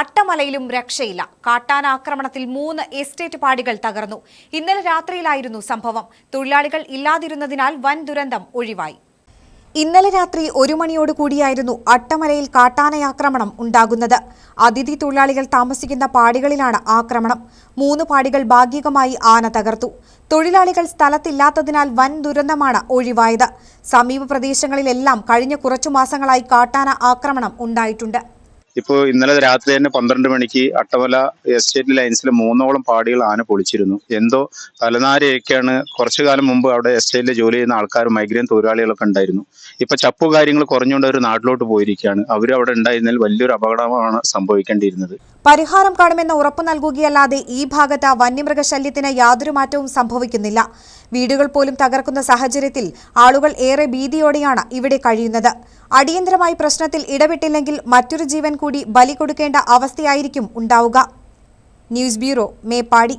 അട്ടമലയിലും രക്ഷയില്ല. കാട്ടാന ആക്രമണത്തിൽ മൂന്ന് എസ്റ്റേറ്റ് പാടികൾ തകർന്നു. ഇന്നലെ രാത്രിയിലായിരുന്നു സംഭവം. തൊഴിലാളികൾ ഇല്ലാതിരുന്നതിനാൽ വൻ ദുരന്തം ഒഴിവായി. ഇന്നലെ രാത്രി ഒരു മണിയോട് കൂടിയായിരുന്നു അട്ടമലയിൽ കാട്ടാനയാക്രമണം ഉണ്ടാകുന്നത്. അതിഥി തൊഴിലാളികൾ താമസിക്കുന്ന പാടികളിലാണ് ആക്രമണം. മൂന്ന് പാടികൾ ഭാഗികമായി ആന തകർത്തു. തൊഴിലാളികൾ സ്ഥലത്തില്ലാത്തതിനാൽ വൻ ദുരന്തമാണ് ഒഴിവായത്. സമീപ പ്രദേശങ്ങളിലെല്ലാം കഴിഞ്ഞ കുറച്ചു മാസങ്ങളായി കാട്ടാന ആക്രമണം ഉണ്ടായിട്ടുണ്ട്. ഇപ്പോൾ ഇന്നലെ രാത്രി തന്നെ പന്ത്രണ്ട് മണിക്ക് അട്ടവല എസ്റ്റേറ്റ് ലൈൻസിൽ മൂന്നോളം പാടികൾ ആന പൊളിച്ചിരുന്നു. എന്തോ തലനാരയൊക്കെയാണ് കുറച്ചു കാലം മുമ്പ് അവിടെ എസ്റ്റേറ്റിൽ ജോലി ചെയ്യുന്ന ആൾക്കാർ മൈഗ്രൈൻ തൊഴിലാളികളൊക്കെ ഉണ്ടായിരുന്നു. ഇപ്പൊ ചപ്പു കാര്യങ്ങൾ കുറഞ്ഞുകൊണ്ട് അവർ നാട്ടിലോട്ട് പോയിരിക്കുകയാണ്. അവർ അവിടെ ഉണ്ടായിരുന്നതിൽ വലിയൊരു അപകടമാണ് സംഭവിക്കേണ്ടിയിരുന്നത്. പരിഹാരം കാണുമെന്ന് ഉറപ്പു നൽകുകയല്ലാതെ ഈ ഭാഗത്ത് വന്യമൃഗശല്യത്തിന് യാതൊരു മാറ്റവും സംഭവിക്കുന്നില്ല. വീടുകൾ പോലും തകർക്കുന്ന സാഹചര്യത്തിൽ ആളുകൾ ഏറെ ഭീതിയോടെയാണ് ഇവിടെ കഴിയുന്നത്. അടിയന്തരമായി പ്രശ്നത്തിൽ ഇടപെട്ടില്ലെങ്കിൽ മറ്റൊരു ജീവൻ കൂടി ബലി കൊടുക്കേണ്ട അവസ്ഥയായിരിക്കും ഉണ്ടാവുക. News bureau Meppadi.